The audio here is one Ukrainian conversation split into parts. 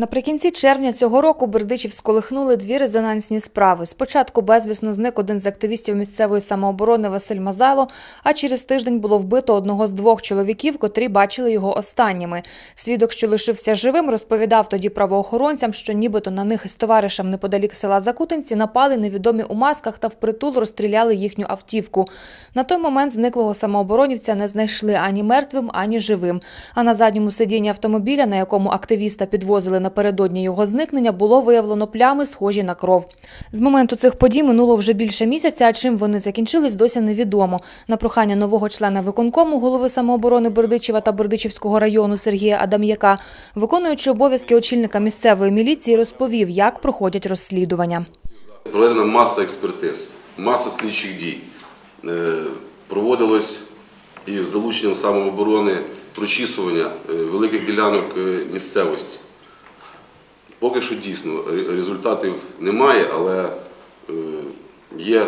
Наприкінці червня цього року Бердичів сколихнули дві резонансні справи. Спочатку безвісно зник один з активістів місцевої самооборони Василь Мазайло, а через тиждень було вбито одного з двох чоловіків, котрі бачили його останніми. Свідок, що лишився живим, розповідав тоді правоохоронцям, що нібито на них із товаришем неподалік села Закутинці напали невідомі у масках та впритул розстріляли їхню автівку. На той момент зниклого самооборонівця не знайшли ані мертвим, ані живим. А на задньому сидінні автомобіля, на якому активіста підвозили напередодні його зникнення, було виявлено плями, схожі на кров. З моменту цих подій минуло вже більше місяця, а чим вони закінчились, досі невідомо. На прохання нового члена виконкому, голови самооборони Бердичева та Бердичівського району Сергія Адам'яка, виконуючи обов'язки очільника місцевої міліції, розповів, як проходять розслідування. Проведена маса експертиз, маса слідчих дій. Е, Проводилось із залученням самооборони прочісування е, великих ділянок е, місцевості. Поки що дійсно результатів немає, але е, є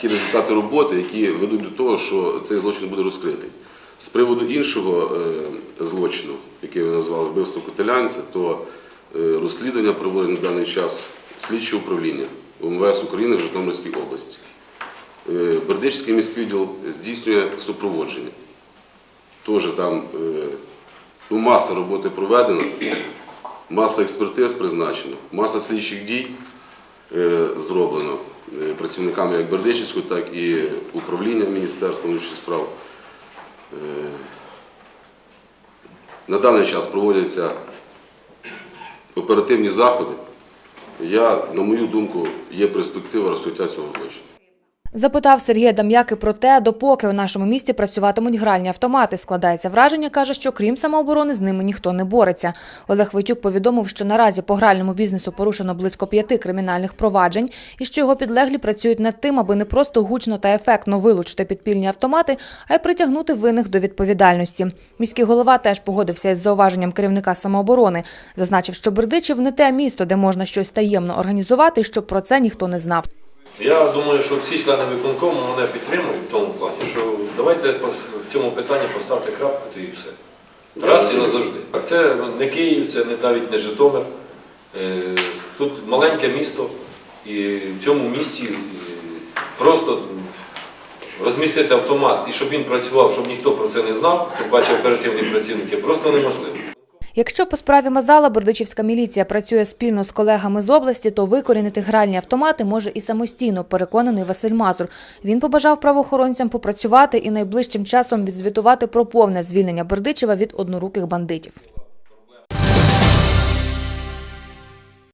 ті результати роботи, які ведуть до того, що цей злочин буде розкритий. З приводу іншого е, злочину, який ви назвали вбивство котелянця, то е, розслідування проводить на даний час слідче управління УМВС України в Житомирській області. Бердичський міський відділ здійснює супроводження. Теж там ну, маса роботи проведена, маса експертиз призначена, маса слідчих дій е, зроблено е, працівниками як Бердичівського, так і управління Міністерства внутрішніх справ. Е, На даний час проводяться оперативні заходи. Я, на мою думку, є перспектива розкриття цього злочину. Запитав Сергія Дам'яки про те, допоки у нашому місті працюватимуть гральні автомати. Складається враження, каже, що крім самооборони з ними ніхто не бореться. Олег Войтюк повідомив, що наразі по гральному бізнесу порушено близько п'яти кримінальних проваджень і що його підлеглі працюють над тим, аби не просто гучно та ефектно вилучити підпільні автомати, а й притягнути винних до відповідальності. Міський голова теж погодився із зауваженням керівника самооборони. Зазначив, що Бердичів не те місто, де можна щось таємно організувати, щоб про це ніхто не знав. Я думаю, що всі члени виконкому мене підтримують в тому плані, що давайте в цьому питанні поставте крапку і все. Раз і назавжди. Це не Київ, це навіть не Житомир. Е, Тут маленьке місто, і в цьому місті е, просто розмістити автомат і щоб він працював, щоб ніхто про це не знав, тим паче оперативні працівники, просто неможливо. Якщо по справі Мазала Бердичівська міліція працює спільно з колегами з області, то викорінити гральні автомати може і самостійно, переконаний Василь Мазур. Він побажав правоохоронцям попрацювати і найближчим часом відзвітувати про повне звільнення Бердичева від одноруких бандитів.